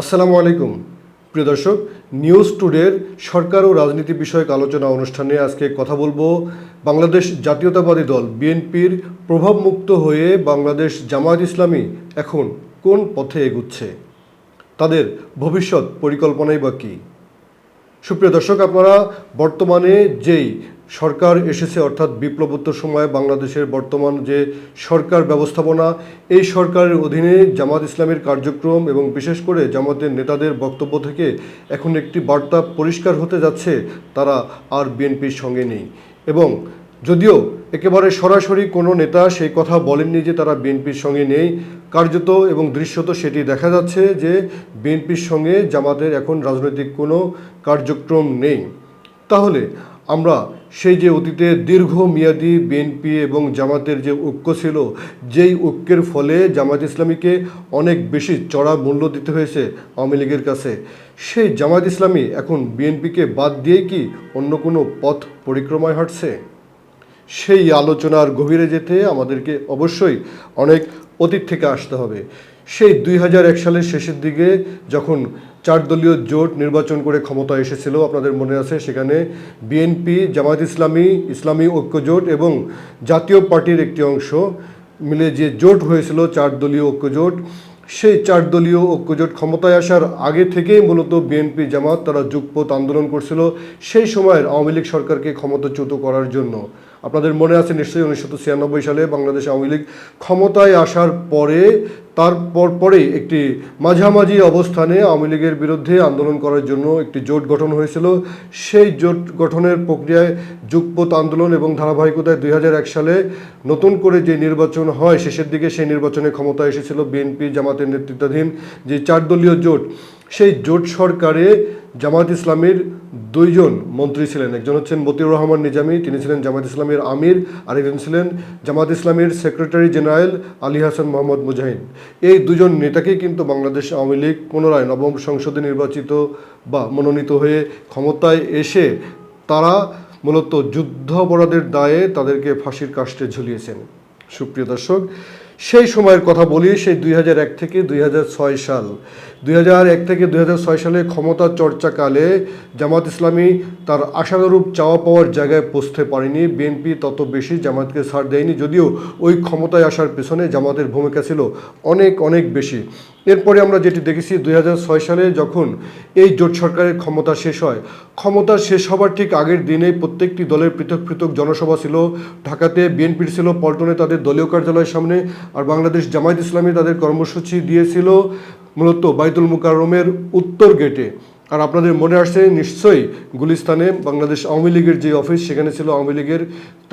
আসসালামু আলাইকুম। প্রিয় দর্শক, নিউজ টুডের সরকার ও রাজনীতি বিষয়ক আলোচনা অনুষ্ঠানে আজকে কথা বলব বাংলাদেশ জাতীয়তাবাদী দল, বিএনপির প্রভাবমুক্ত হয়ে বাংলাদেশ জামায়াত ইসলামী এখন কোন পথে এগুচ্ছে? তাদের ভবিষ্যৎ পরিকল্পনাই বা কী? সুপ্রিয় দর্শক, আপনারা বর্তমানে যেই সরকার এসেছে অর্থাৎ বিপ্লবোত্তর সময়ে বাংলাদেশের বর্তমান যে সরকার ব্যবস্থাপনা, এই সরকারের অধীনে জামাত ইসলামের কার্যক্রম এবং বিশেষ করে জামাতের নেতাদের বক্তব্য থেকে এখন একটি বার্তা পরিষ্কার হতে যাচ্ছে, তারা আর বিএনপির সঙ্গে নেই। এবং যদিও একেবারে সরাসরি কোনো নেতা সেই কথা বলেননি যে তারা বিএনপির সঙ্গে নেই, কার্যত এবং দৃশ্যত সেটি দেখা যাচ্ছে যে বিএনপির সঙ্গে জামাতের এখন রাজনৈতিক কোনো কার্যক্রম নেই। তাহলে আমরা সেই যে অতীতে দীর্ঘমেয়াদী বিএনপি এবং জামাতের যে ঐক্য ছিল, যেই ঐক্যের ফলে জামাত ইসলামীকে অনেক বেশি চড়া মূল্য দিতে হয়েছে আওয়ামী লীগের কাছে। সেই জামাত ইসলামী এখন বিএনপিকে বাদ দিয়ে কি অন্য কোনো পথ পরিক্রমায় হাঁটছে? সেই আলোচনার গভীরে যেতে আমাদেরকে অবশ্যই অনেক অতীত থেকে আসতে হবে। সেই দুই হাজার এক সালের শেষের দিকে যখন চার দলীয় জোট নির্বাচন করে ক্ষমতা এসেছিল, আপনাদের মনে আছে? সেখানে বিএনপি, জামায়াত ইসলামী ইসলামী ঐক্য জোট এবং জাতীয় পার্টির একটি অংশ মিলে যে জোট হয়েছিল চার দলীয় ঐক্য জোট, সেই চার দলীয় ঐক্যজোট ক্ষমতায় আসার আগে থেকেই মূলত বিএনপি জামাত তারা যুগপথ আন্দোলন করছিল, সেই সময়ের আওয়ামী লীগ সরকারকে ক্ষমতাচ্যুত করার জন্য। আপনাদের মনে আছে নিশ্চয়ই উনিশশো ছিয়ানব্বই সালে বাংলাদেশ আওয়ামী লীগ ক্ষমতায় আসার পরে তারপর পরেই একটি মাঝামাঝি অবস্থানে আওয়ামী লীগের বিরুদ্ধে আন্দোলন করার জন্য একটি জোট গঠন হয়েছিল। সেই জোট গঠনের প্রক্রিয়ায় যুগপথ আন্দোলন এবং ধারাবাহিকতায় দুই হাজার এক সালে নতুন করে যে নির্বাচন হয় শেষের দিকে সেই নির্বাচনে ক্ষমতা এসেছিল বিএনপি জামাতের নেতৃত্বাধীন যে চার দলীয় জোট। সেই জোট সরকারে জামাত ইসলামীর দুইজন মন্ত্রী ছিলেন। একজন হচ্ছেন মতিউর রহমান নিজামী, তিনি ছিলেন জামাত ইসলামের আমির। আরেকজন ছিলেন জামাত ইসলামীর সেক্রেটারি জেনারেল আলী হাসান মোহাম্মদ মুজাহিদ। এই দুজন নেতাকেই কিন্তু বাংলাদেশ আওয়ামী লীগ পুনরায় নবম সংসদে নির্বাচিত বা মনোনীত হয়ে ক্ষমতায় এসে তারা মূলত যুদ্ধ অপরাধের দায়ে তাদেরকে ফাঁসির কাষ্টে ঝুলিয়েছেন। সুপ্রিয় দর্শক সেই সময়ের কথা বলি, সেই দুই থেকে দুই হাজার ছয় সাল। দুই এক থেকে দুই হাজার ছয় সালে ক্ষমতা চর্চাকালে জামাত ইসলামী তার আশানুরূপ চাওয়া পাওয়ার জায়গায় পৌঁছতে পারেনি। বিএনপি তত বেশি জামাতকে ছাড় দেয়নি, যদিও ওই ক্ষমতায় আসার পেছনে জামাতের ভূমিকা ছিল অনেক অনেক বেশি। এরপরে আমরা যেটি দেখেছি দু হাজার ছয় সালে যখন এই জোট সরকারের ক্ষমতা শেষ হয়, ক্ষমতা শেষ হবার ঠিক আগের দিনে প্রত্যেকটি দলের পৃথক পৃথক জনসভা ছিল। ঢাকাতে বিএনপির ছিল, পল্টনে তাদের দলীয় কার্যালয়ের সামনে, আর বাংলাদেশ জামায়াত ইসলামী তাদের কর্মসূচি দিয়েছিল মূলত বাইতুল মুকাররমের উত্তর গেটে আর আপনাদের মনে আসছে, নিশ্চয়ই গুলিস্তানে বাংলাদেশ আওয়ামী লীগের যে অফিস, সেখানে ছিল আওয়ামী লীগের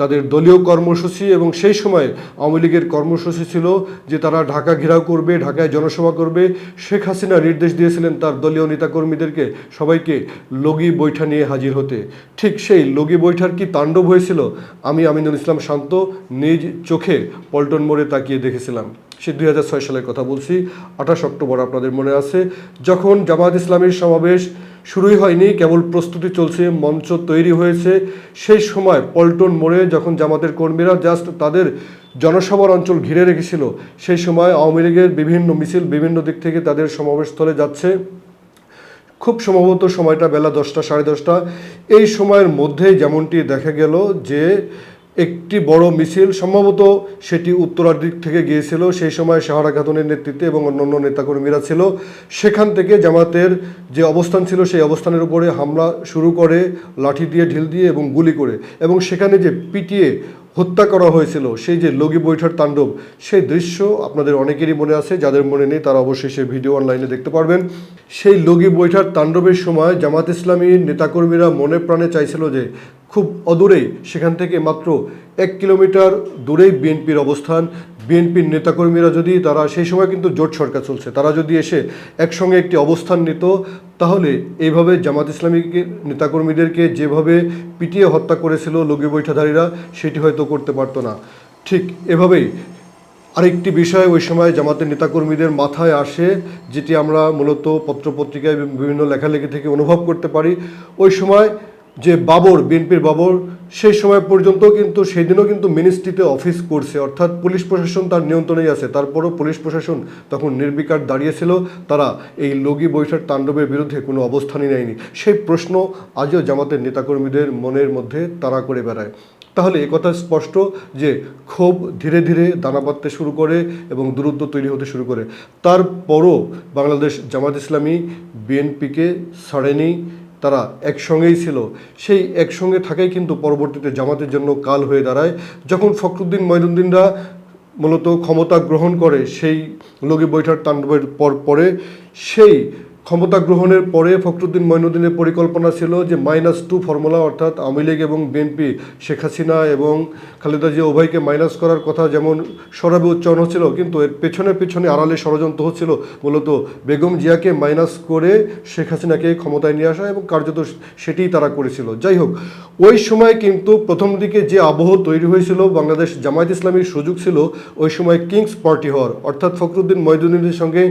তাদের দলীয় কর্মসূচি এবং সেই সময় আওয়ামী লীগের কর্মসূচি ছিল যে তারা ঢাকা ঘেরাও করবে, ঢাকায় জনসভা করবে। শেখ হাসিনা নির্দেশ দিয়েছিলেন তার দলীয় নেতাকর্মীদেরকে সবাইকে লগি বৈঠা নিয়ে হাজির হতে। ঠিক সেই লগি বৈঠার কি তাণ্ডব হয়েছিল? আমি আমিনুল ইসলাম শান্ত, নিজ চোখে পল্টন মোড়ে তাকিয়ে দেখেছিলাম। সে দুই সালের কথা বলছি। আঠাশ অক্টোবর আপনাদের মনে আছে। যখন জামায়াত ইসলামের সমাবেশ শুরুই হয়নি, কেবল প্রস্তুতি চলছে, মঞ্চ তৈরি হয়েছে, সেই সময় পল্টন মোড়ে যখন জামাতের কর্মীরা জাস্ট তাদের জনসভার অঞ্চল ঘিরে রেখেছিল, সেই সময় আওয়ামী লীগের বিভিন্ন মিছিল বিভিন্ন দিক থেকে তাদের সমাবেশস্থলে যাচ্ছে। খুব সম্ভবত সময়টা বেলা দশটা, সাড়ে দশটা। এই সময়ের মধ্যেই যেমনটি দেখা গেল যে একটি বড় মিছিল সম্ভবত সেটি উত্তরার দিক থেকে গিয়েছিল। সেই সময় শাহরা খাতুনের নেতৃত্বে এবং অন্যান্য নেতাকর্মীরা ছিল। সেখান থেকে জামাতের যে অবস্থান ছিল, সেই অবস্থানের উপরে হামলা শুরু করে, লাঠি দিয়ে, ঢিল দিয়ে এবং গুলি করে এবং সেখানে যে পিটিয়ে হত্যা করা হয়েছিল, সেই যে লগি বৈঠার তাণ্ডব, সেই দৃশ্য আপনাদের অনেকেরই মনে আছে। যাদের মনে নেই, তারা অবশ্যই সেই ভিডিও অনলাইনে দেখতে পারবেন। সেই লগি বৈঠার তাণ্ডবের সময় জামাত ইসলামীর নেতাকর্মীরা মনে প্রাণে চাইছিল যে খুব অদূরেই সেখান থেকে মাত্র এক কিলোমিটার দূরেই বিএনপির অবস্থান। বিএনপির নেতাকর্মীরা যদি, তারা সেই সময় কিন্তু জোট সরকার চলছে, তারা যদি এসে একসঙ্গে একটি অবস্থান নিত, তাহলে এইভাবে জামাত ইসলামীকে, নেতাকর্মীদেরকে যেভাবে পিটিয়ে হত্যা করেছিল লগি বৈঠাধারীরা, সেটি হয়তো করতে পারতো না। ঠিক এভাবেই আরেকটি বিষয় ওই সময় জামাতের নেতাকর্মীদের মাথায় আসে, যেটি আমরা মূলত পত্রপত্রিকায় বিভিন্ন লেখালেখি থেকে অনুভব করতে পারি। ওই সময় যে বাবর, বিএনপির বাবর, সেই সময় পর্যন্ত কিন্তু সেই দিনও কিন্তু মিনিস্ট্রিতে অফিস করছে। অর্থাৎ পুলিশ প্রশাসন তার নিয়ন্ত্রণেই আছে। তারপরও পুলিশ প্রশাসন তখন নির্বিকার দাঁড়িয়েছিল। তারা এই লগি বৈঠার তাণ্ডবের বিরুদ্ধে কোনো অবস্থানই নেয়নি। সেই প্রশ্ন আজও জামাতের নেতাকর্মীদের মনের মধ্যে তাড়া করে বেড়ায়। তাহলে একথা স্পষ্ট যে ক্ষোভ ধীরে ধীরে দানা বাঁধতে শুরু করে এবং দূরত্ব তৈরি হতে শুরু করে। তারপরও বাংলাদেশ জামাত ইসলামী বিএনপিকে ছাড়েনি। তারা একসঙ্গেই ছিল। সেই একসঙ্গে থাকাই কিন্তু পরবর্তীতে জামাতের জন্য কাল হয়ে দাঁড়ায়। যখন ফখরুদ্দিন মঈনুদ্দিনরা মূলত ক্ষমতা গ্রহণ করে, সেই লগি বৈঠার তাণ্ডবের পর পরে সেই ক্ষমতা গ্রহণের পরে ফখরুদ্দিন মঈনুদ্দিনের পরিকল্পনা ছিল যে মাইনাস টু ফর্মুলা অর্থাৎ আওয়ামী লীগ এবং বিএনপি শেখ হাসিনা এবং খালেদা জিয়া উভয়কে মাইনাস করার কথা যেমন সরাবে উচ্চারণ হচ্ছিল, কিন্তু এর পেছনে পেছনে আড়ালে ষড়যন্ত্র হচ্ছিল। মূলত বেগম জিয়াকে মাইনাস করে শেখ হাসিনাকে ক্ষমতায় নিয়ে আসা এবং কার্যত সেটিই তারা করেছিল। যাই হোক, ওই সময় কিন্তু প্রথম দিকে যে আবহ তৈরি হয়েছিল, বাংলাদেশ জামায়াত ইসলামীর সুযোগ ছিল, ওই সময় কিংস পার্টি হওয়ার। অর্থাৎ ফখরুদ্দিন মঈনুদ্দিনের সঙ্গে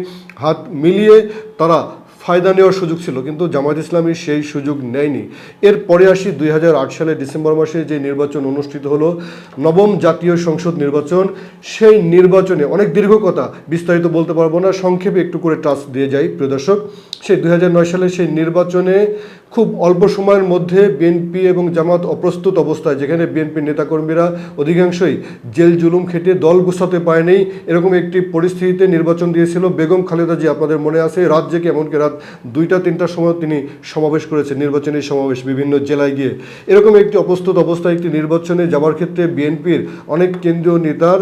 হাত মিলিয়ে তারা ফায়দা নেওয়ার সুযোগ ছিল, কিন্তু জামায়াত ইসলামী সেই সুযোগ নেয়নি। এরপরে আসি দু হাজার আট সালের ডিসেম্বর মাসে যে নির্বাচন অনুষ্ঠিত হলো, নবম জাতীয় সংসদ নির্বাচন। সেই নির্বাচনে অনেক দীর্ঘ কথা বিস্তারিত বলতে পারব না, সংক্ষেপে একটু করে টাচ দিয়ে যাই, প্রিয় দর্শক। সেই দুই হাজার নয় সালে সেই নির্বাচনে খুব অল্প সময়ের মধ্যে বিএনপি এবং জামাত অপ্রস্তুত অবস্থায়, যেখানে বিএনপির নেতাকর্মীরা অধিকাংশই জেল জুলুম খেটে দল গুছাতে পারেনি এরকম একটি পরিস্থিতিতে নির্বাচন দিয়েছিল বেগম খালেদা জি আপনাদের মনে আছে? রাত এমনকি রাত দুইটা, তিনটার সময় তিনি সমাবেশ করেছেন, নির্বাচনী সমাবেশ বিভিন্ন জেলায় গিয়ে। এরকম একটি অপ্রস্তুত অবস্থায় একটি নির্বাচনে যাওয়ার ক্ষেত্রে বিএনপির অনেক কেন্দ্রীয় নেতার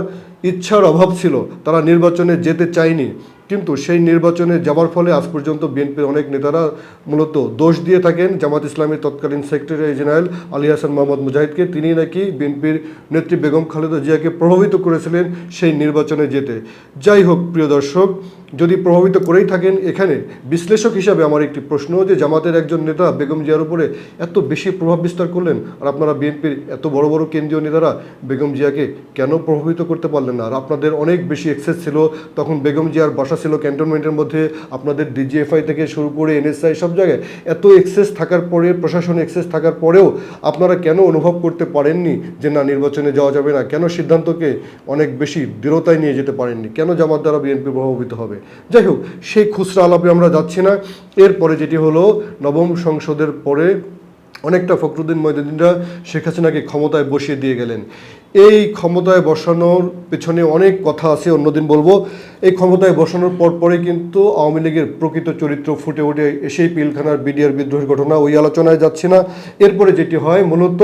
ইচ্ছার অভাব ছিল, তারা নির্বাচনে যেতে চায়নি। কিন্তু সেই নির্বাচনে যাওয়ার ফলে আজ পর্যন্ত বিএনপির অনেক নেতারা মূলত দোষ দিয়ে থাকেন। জামাত ইসলামের তৎকালীন সেক্রেটারি জেনারেল আলী হাসান মোহাম্মদ মুজাহিদকে। তিনি নাকি বিএনপির নেত্রী বেগম খালেদা জিয়াকে প্রভাবিত করেছিলেন সেই নির্বাচনে যেতে। যাই হোক, প্রিয় দর্শক যদি প্রভাবিত করেই থাকেন এখানে, বিশ্লেষক হিসাবে আমার একটি প্রশ্ন যে জামাতের একজন নেতা বেগম জিয়ার উপরে এত বেশি প্রভাব বিস্তার করলেন আর আপনারা বিএনপির এত বড় বড় কেন্দ্রীয় নেতারা বেগম জিয়াকে কেন প্রভাবিত করতে পারলেন না? আর আপনাদের অনেক বেশি এক্সেস ছিল, তখন বেগম জিয়ার বাসা ছিল ক্যান্টনমেন্টের মধ্যে, আপনাদের ডিজিএফআই থেকে শুরু করে এনএসআই সব জায়গায় এত এক্সেস থাকার পরে, প্রশাসন এক্সেস থাকার পরেও আপনারা কেন অনুভব করতে পারেননি যে না, নির্বাচনে যাওয়া যাবে না? কেন সিদ্ধান্তকে অনেক বেশি দৃঢ়তায় নিয়ে যেতে পারেননি? কেন জামাত দ্বারা বিএনপি প্রভাবিত হবে? যাই হোক সেই খুচরা আলাপে আমরা যাচ্ছি না। এরপরে যেটি হলো, নবম সংসদের পরে অনেকটা ফখরুদ্দিন মঈনুদ্দিনরা শেখ হাসিনাকে ক্ষমতায় বসিয়ে দিয়ে গেলেন। এই ক্ষমতায় বসানোর পেছনে অনেক কথা আছে, অন্যদিন বলব। এই ক্ষমতায় বসানোর পর পরে কিন্তু আওয়ামী লীগের প্রকৃত চরিত্র ফুটে ওঠে এসেই পিলখানার বিডিআর বিদ্রোহের ঘটনা ওই আলোচনায় যাচ্ছি না। এরপরে যেটি হয়, মূলত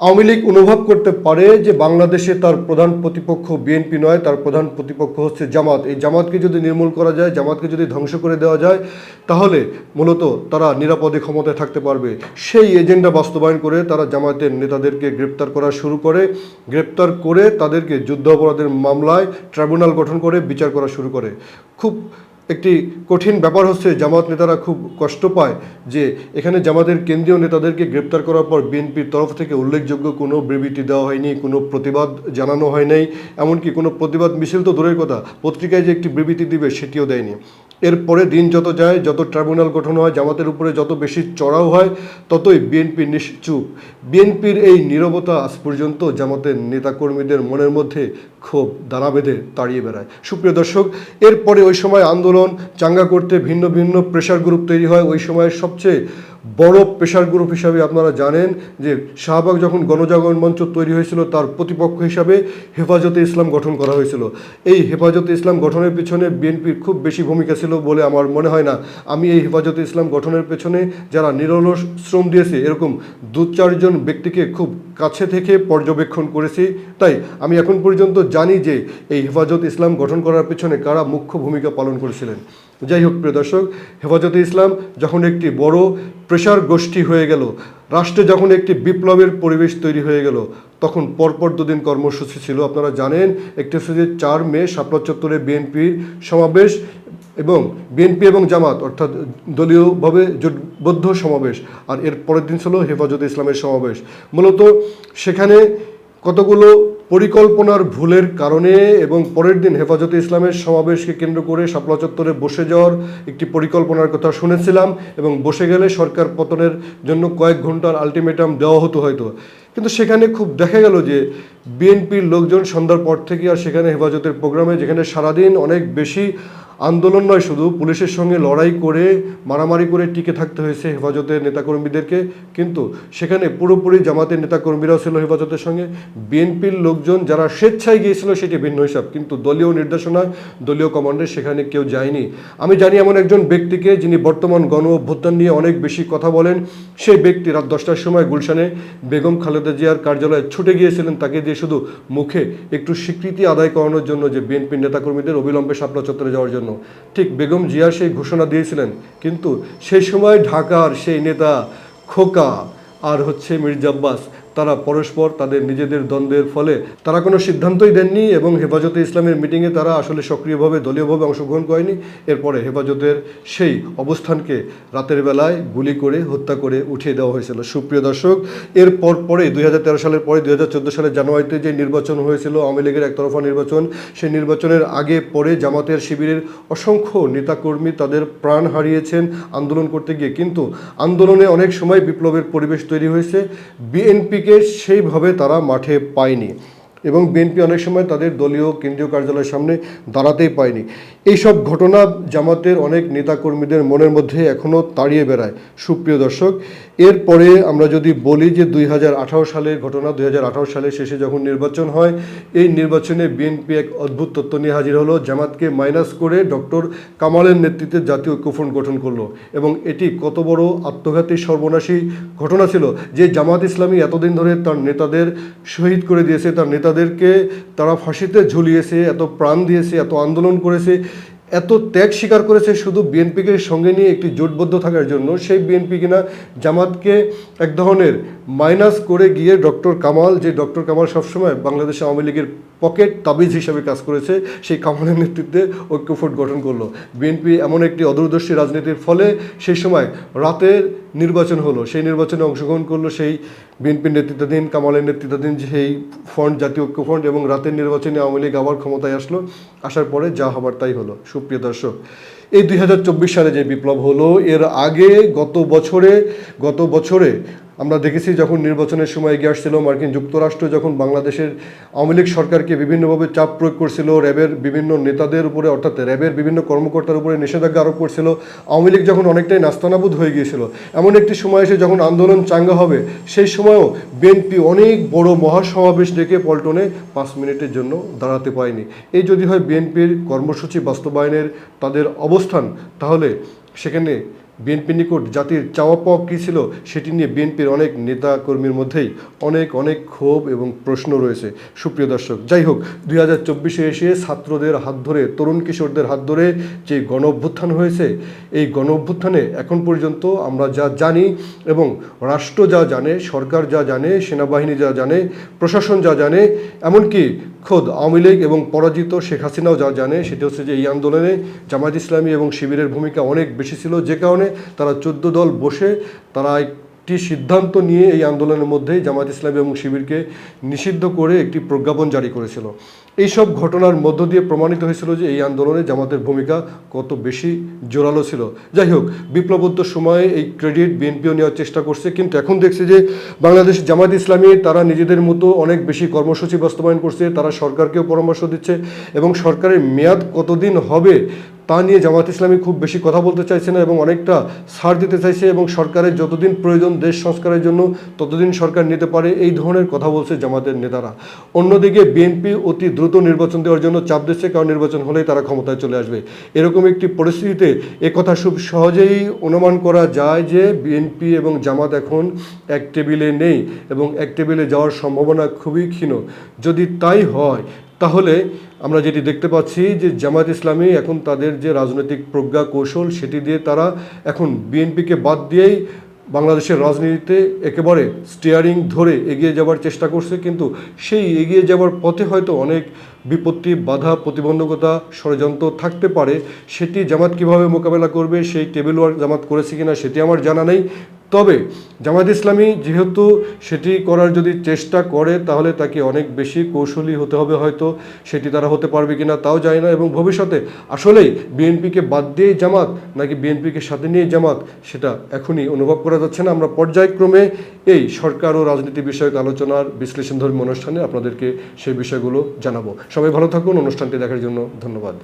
আওয়ামী লীগ অনুভব করতে পারে যে বাংলাদেশে তার প্রধান প্রতিপক্ষ বিএনপি নয়, তার প্রধান প্রতিপক্ষ হচ্ছে জামাত। এই জামাতকে যদি নির্মূল করা যায়, জামাতকে যদি ধ্বংস করে দেওয়া যায়, তাহলে মূলত তারা নিরাপদে ক্ষমতায় থাকতে পারবে। সেই এজেন্ডা বাস্তবায়ন করে তারা জামাতের নেতাদেরকে গ্রেপ্তার করা শুরু করে। গ্রেপ্তার করে তাদেরকে যুদ্ধ অপরাধের মামলায় ট্রাইব্যুনাল গঠন করে, বিচার করা শুরু করে। খুব একটি কঠিন ব্যাপার হচ্ছে জামাত নেতারা খুব কষ্ট পায় যে এখানে জামাতের কেন্দ্রীয় নেতাদেরকে গ্রেপ্তার করার পর বিএনপির তরফ থেকে উল্লেখযোগ্য কোনো বিবৃতি দেওয়া হয়নি, কোনো প্রতিবাদ জানানো হয় নাই। এমনকি কোনো প্রতিবাদ মিছিল তো দূরের কথা, পত্রিকায় যে একটি বিবৃতি দিবে সেটিও দেয়নি। এরপরে দিন যত যায়, যত ট্রাইব্যুনাল গঠন হয়, জামাতের উপরে যত বেশি চড়াও হয়, ততই বিএনপি নিশ্চুপ। বিএনপির এই নিরবতা আজ পর্যন্ত জামাতের নেতাকর্মীদের মনের মধ্যে ক্ষোভ, দানা বেঁধে তাড়িয়ে বেড়ায়। সুপ্রিয় দর্শক, এরপরে ওই সময় আন্দোলন চাঙ্গা করতে ভিন্ন ভিন্ন প্রেশার গ্রুপ তৈরি হয়। ওই সময় সবচেয়ে বড় প্রেশার গ্রুপ হিসাবে আপনারা জানেন যে শাহবাগ যখন গণজাগরণ মঞ্চ তৈরি হয়েছিল, তার প্রতিপক্ষ হিসাবে হেফাজতে ইসলাম গঠন করা হয়েছিল। এই হেফাজতে ইসলাম গঠনের পেছনে বিএনপির খুব বেশি ভূমিকা ছিল বলে আমার মনে হয় না। আমি এই হেফাজতে ইসলাম গঠনের পেছনে যারা নিরলস শ্রম দিয়েছে, এরকম দু চারজন ব্যক্তিকে খুব কাছে থেকে পর্যবেক্ষণ করেছি। তাই আমি এখন পর্যন্ত জানি যে এই হেফাজত ইসলাম গঠন করার পেছনে কারা মুখ্য ভূমিকা পালন করেছিলেন। যাই হোক, প্রিয় দর্শক, হেফাজতে ইসলাম যখন একটি বড় প্রেশার গোষ্ঠী হয়ে গেল, রাষ্ট্রে যখন একটি বিপ্লবের পরিবেশ তৈরি হয়ে গেল, তখন পরপর দুদিন কর্মসূচি ছিল। আপনারা জানেন, একটি হচ্ছে চার মে শাপলা চত্বরে বিএনপির সমাবেশ এবং বিএনপি এবং জামাত, অর্থাৎ দলীয়ভাবে জোটবদ্ধ সমাবেশ, আর এর পরের দিন ছিল হেফাজতে ইসলামের সমাবেশ। মূলত সেখানে কতগুলো পরিকল্পনার ভুলের কারণে এবং পরের দিন হেফাজতে ইসলামের সমাবেশকে কেন্দ্র করে শাপলা চত্বরে বসে যাওয়ার একটি পরিকল্পনার কথা শুনেছিলাম এবং বসে গেলে সরকার পতনের জন্য কয়েক ঘণ্টার আলটিমেটাম দেওয়া হতো হয়তো। কিন্তু সেখানে খুব দেখা গেল যে বিএনপির লোকজন সন্ধ্যার পর থেকে আর সেখানে হেফাজতের প্রোগ্রামে যেখানে সারাদিন অনেক বেশি আন্দোলন নয় শুধু, পুলিশের সঙ্গে লড়াই করে, মারামারি করে টিকে থাকতে হয়েছে হেফাজতের নেতাকর্মীদেরকে। কিন্তু সেখানে পুরোপুরি জামাতের নেতাকর্মীরাও ছিল হেফাজতের সঙ্গে। বিএনপির লোকজন যারা স্বেচ্ছায় গিয়েছিল, সেটি ভিন্ন হিসাব। কিন্তু দলীয় নির্দেশনায় দলীয় কমান্ডে সেখানে কেউ যায়নি। আমি জানি এমন একজন ব্যক্তিকে যিনি বর্তমান গণ অভ্যুত্থান নিয়ে অনেক বেশি কথা বলেন। সেই ব্যক্তি রাত দশটার সময় গুলশানে বেগম খালেদা জিয়ার কার্যালয়ে ছুটে গিয়েছিলেন। তাকে দিয়ে শুধু মুখে একটু স্বীকৃতি আদায় করানোর জন্য যে বিএনপির নেতাকর্মীদের অবিলম্বে শাপলা চত্বরে যাওয়ার জন্য। ঠিক বেগম জিয়া সেই ঘোষণা দিয়েছিলেন, কিন্তু সেই সময় ঢাকার সেই নেতা খোকা আর হচ্ছে মির্জা আব্বাস তারা পরস্পর তাদের নিজেদের দ্বন্দ্বের ফলে তারা কোনো সিদ্ধান্তই দেননি এবং হেফাজতে ইসলামের মিটিংয়ে তারা আসলে সক্রিয়ভাবে, দলীয়ভাবে অংশগ্রহণ করেনি। এরপরে হেফাজতের সেই অবস্থানকে রাতের বেলায় গুলি করে হত্যা করে উঠিয়ে দেওয়া হয়েছিল। সুপ্রিয় দর্শক, এরপর পরে দুই হাজার তেরো সালের পরে দুই হাজার চোদ্দ সালের জানুয়ারিতে যে নির্বাচন হয়েছিল, আওয়ামী লীগের একতরফা নির্বাচন, সেই নির্বাচনের আগে পরে জামাতের শিবিরের অসংখ্য নেতাকর্মী তাদের প্রাণ হারিয়েছেন আন্দোলন করতে গিয়ে। কিন্তু আন্দোলনে অনেক সময় বিপ্লবের পরিবেশ তৈরি হয়েছে। বিএনপিকে সেইভাবে তারা মাঠে পায়নি। এবং বিএনপি অনেক সময় তাদের দলীয় কেন্দ্রীয় কার্যালয়ের সামনে দাঁড়াতেই পায়নি। এইসব ঘটনা জামাতের অনেক নেতাকর্মীদের মনের মধ্যে এখনও তাড়িয়ে বেড়ায়। সুপ্রিয় দর্শক, এরপরে আমরা যদি বলি যে দুই হাজার আঠারো সালের ঘটনা, দুই হাজার আঠারো সালের শেষে যখন নির্বাচন হয়, এই নির্বাচনে বিএনপি এক অদ্ভুত তত্ত্ব নিয়ে হাজির হলো। জামাতকে মাইনাস করে ডক্টর কামালের নেতৃত্বে জাতীয় ঐক্যফ্রন্ট গঠন করল এবং এটি কত বড় আত্মঘাতী সর্বনাশী ঘটনা ছিল যে জামাত ইসলামী এতদিন ধরে তার নেতাদের শহীদ করে দিয়েছে, তার নেতাদেরকে তারা ফাঁসিতে ঝুলিয়েছে, এত প্রাণ দিয়েছে, এত আন্দোলন করেছে, এত ত্যাগ স্বীকার করেছে শুধু বিএনপিকে সঙ্গে নিয়ে একটি জোটবদ্ধ থাকার জন্য। সেই বিএনপি কিনা জামাতকে এক ধরনের মাইনাস করে গিয়ে ডক্টর কামাল, যে ডক্টর কামাল সবসময় বাংলাদেশ আওয়ামী লীগের পকেট তাবিজ হিসাবে কাজ করেছে, সেই কামালের নেতৃত্বে ঐক্যফোট গঠন করল। বিএনপি এমন একটি অদূরদর্শী রাজনীতির ফলে সেই সময় রাতের নির্বাচন হলো, সেই নির্বাচনে অংশগ্রহণ করল, সেই বিএনপির নেতৃত্বাধীন, কামালের নেতৃত্বাধীন সেই ফ্রন্ট জাতীয় ঐক্য ফ্রন্ট এবং রাতের নির্বাচনে আওয়ামী লীগ আবার ক্ষমতায় আসলো আসার পরে যা হবার তাই হলো। সুপ্রিয় দর্শক, এই দুই হাজার চব্বিশ সালে যে বিপ্লব হলো, এর আগে গত বছরে গত বছরে আমরা দেখেছি যখন নির্বাচনের সময় এগিয়ে আসছিল মার্কিন যুক্তরাষ্ট্র, যখন বাংলাদেশের আওয়ামী লীগ সরকারকে বিভিন্নভাবে চাপ প্রয়োগ করছিল, র্যাবের বিভিন্ন নেতাদের উপরে, অর্থাৎ র্যাবের বিভিন্ন কর্মকর্তার উপরে নিষেধাজ্ঞা আরোপ করছিল, আওয়ামী লীগ যখন অনেকটাই নাস্তানাবুদ হয়ে গিয়েছিল। এমন একটি সময় এসে যখন আন্দোলন চাঙ্গা হবে, সেই সময়ও বিএনপি অনেক বড় মহাসমাবেশ ডেকে পল্টনে পাঁচ মিনিটের জন্য দাঁড়াতে পায়নি এই যদি হয় বিএনপির কর্মসূচি বাস্তবায়নের তাদের অবস্থান, তাহলে সেখানে বিএনপির নিকট জাতির চাওয়া পাওয়া কী ছিল সেটি নিয়ে বিএনপির অনেক নেতা কর্মীর মধ্যেই অনেক অনেক ক্ষোভ এবং প্রশ্ন রয়েছে। সুপ্রিয় দর্শক, যাই হোক, দুই হাজার চব্বিশে এসে ছাত্রদের হাত ধরে, তরুণ কিশোরদের হাত ধরে যে গণ অভ্যুত্থান হয়েছে, এই গণ অভ্যুত্থানে এখন পর্যন্ত আমরা যা জানি এবং রাষ্ট্র যা জানে, সরকার যা জানে, সেনাবাহিনী যা জানে, প্রশাসন যা জানে, এমনকি খোদ আওয়ামী লীগ এবং পরাজিত শেখ হাসিনাও যা জানে, সেটি হচ্ছে যে এই আন্দোলনে জামায়াত ইসলামী এবং শিবিরের ভূমিকা অনেক বেশি ছিল। যে কারণে তারা চোদ্দ দল বসে তারা একটি সিদ্ধান্ত নিয়ে এই আন্দোলনের মধ্যেই জামায়াত ইসলামী এবং শিবিরকে নিষিদ্ধ করে একটি প্রজ্ঞাপন জারি করেছিল। এইসব ঘটনার মধ্য দিয়ে প্রমাণিত হয়েছিল যে এই আন্দোলনে জামাতের ভূমিকা কত বেশি জোরালো ছিল। যাই হোক বিপ্লবোত্তর সময়ে এই ক্রেডিট বিএনপিও নেওয়ার চেষ্টা করছে, কিন্তু এখন দেখছি যে বাংলাদেশ জামাত ইসলামী তারা নিজেদের মতো অনেক বেশি কর্মসূচি বাস্তবায়ন করছে, তারা সরকারকেও পরামর্শ দিচ্ছে এবং সরকারের মেয়াদ কতদিন হবে তা নিয়ে জামাত ইসলামী খুব বেশি কথা বলতে চাইছে না এবং অনেকটা ছাড় দিতে চাইছে এবং সরকারের যতদিন প্রয়োজন দেশ সংস্কারের জন্য ততদিন সরকার নিতে পারে এই ধরনের কথা বলছে জামাতের নেতারা। অন্যদিকে বিএনপি অতি দ্রুত নির্বাচন দেওয়ার জন্য চাপ দিচ্ছে, কারণ নির্বাচন হলেই তারা ক্ষমতায় চলে আসবে। এরকম একটি পরিস্থিতিতে কথা খুব সহজেই অনুমান করা যায় যে বিএনপি এবং জামাত এখন এক টেবিলে নেই এবং এক টেবিলে যাওয়ার সম্ভাবনা খুবই ক্ষীণ। যদি তাই হয় তাহলে আমরা যেটি দেখতে পাচ্ছি যে জামায়াত ইসলামী এখন তাদের যে রাজনৈতিক প্রজ্ঞা কৌশল সেটি দিয়ে তারা এখন বিএনপিকে বাদ দিয়েই বাংলাদেশের রাজনীতিতে একেবারে স্টিয়ারিং ধরে এগিয়ে যাওয়ার চেষ্টা করছে। কিন্তু সেই এগিয়ে যাওয়ার পথে হয়তো অনেক বিপত্তি, বাধা, প্রতিবন্ধকতা, ষড়যন্ত্র থাকতে পারে। সেটি জামাত কীভাবে মোকাবেলা করবে, সেই টেবিল ওয়ার্ক জামাত করেছে কিনা সেটি আমার জানা নেই। তবে জামায়াত ইসলামী যেহেতু সেটি করার যদি চেষ্টা করে, তাহলে তাকে অনেক বেশি কৌশলী হতে হবে হয়তো। সেটি তারা হতে পারবে কিনা তাও যায় না এবং ভবিষ্যতে আসলেই বিএনপিকে বাদ দিয়েই জামাত নাকি বিএনপিকে সাথে নিয়ে জামাত, সেটা এখনই অনুভব করা যাচ্ছে না। আমরা পর্যায়ক্রমে এই সরকার ও রাজনীতি বিষয়ক আলোচনার বিশ্লেষণধর্মী অনুষ্ঠানে আপনাদেরকে সেই বিষয়গুলো জানাব। সবাই ভালো থাকুন, অনুষ্ঠানটি দেখার জন্য ধন্যবাদ।